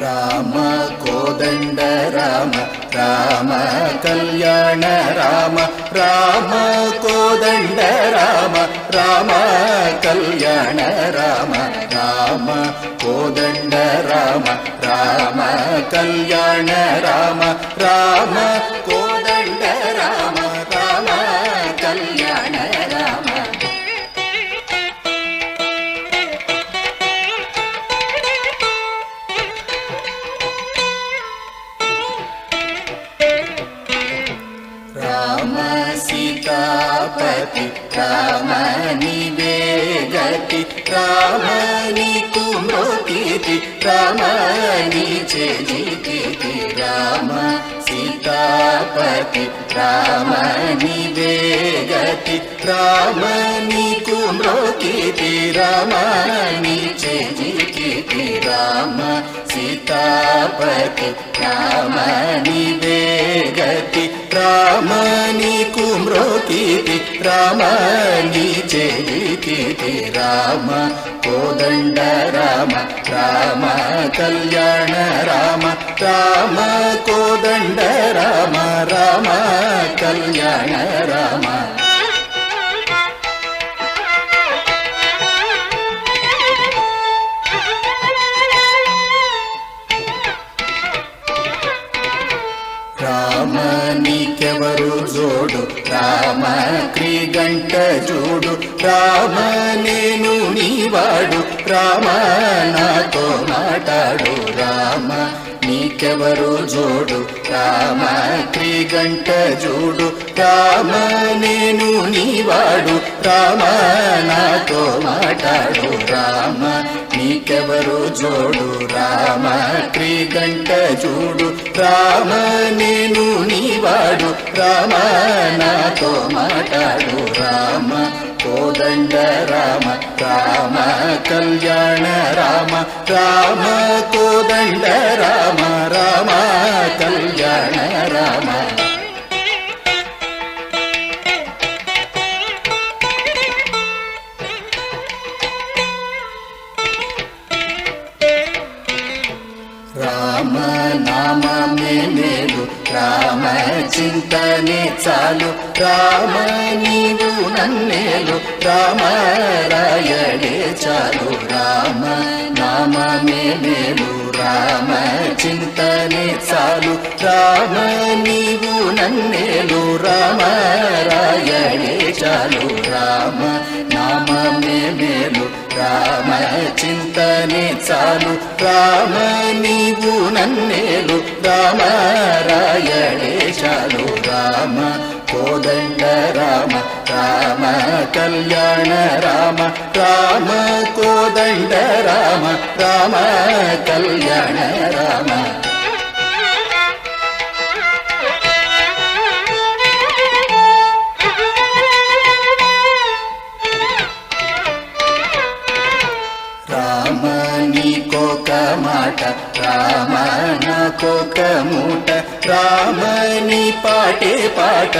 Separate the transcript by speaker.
Speaker 1: రామ కోదండ రామ రామ కళ్యాణ రామ రామ కోదండ రామ రామ కళ్యాణ రామ రామ కోదండ రామ రామ కళ్యాణ రామ రామ రామని వేగతి రామని గతి రామని నీకు రామ చేజితి రామ సీతాపతి రామని వేగతి రామని రామ రామని మృతితి రామ చేజితి రామ సీతాపతి రామని వేగతి గతి రామ నీకు మ్రోకితి రామ నీ చేయితి రామ కోదండ రామ రామ కళ్యాణ రామ రామ కోదండ రామ రామ కళ్యాణ రామ. నీకెవరు జోడు? రామ క్రీగంట జోడు రామ నేను నీవాడు. రామ నాతో మాటాడు. రామ నీకెవరు జోడు? రామ క్రీగంట జోడు రామ నేను నీవాడు. రామ నాతో మాటాడు. రామ నీకెవరు జోడు? రామ క్రీగంట జోడు రామ రామ నాతో మాటాడు రామ కోదండ రామ రామ కళ్యాణ రామ రామ కోదండ రామ రామ కళ్యాణ రామ రామ రామ చింతనే చాలు. రామ నీవు నన్నేలు. రామ రాయడే చాలు. రామ నామే మేలు. రామ చింతనే చాలు. రామ నీవు నన్నేలు. రామ రాయడే చాలు. రామ నామే మేలు. రామ చింతనే చాలు. రామ నీవు నన్నేలు. రామ కోదండ రామ రామ కళ్యాణ రామ రామ కోదండ రామ రామ కళ్యాణ రామ. రామ నీకొక మాట రామ నాకొక మూట రామని పాటే పాట.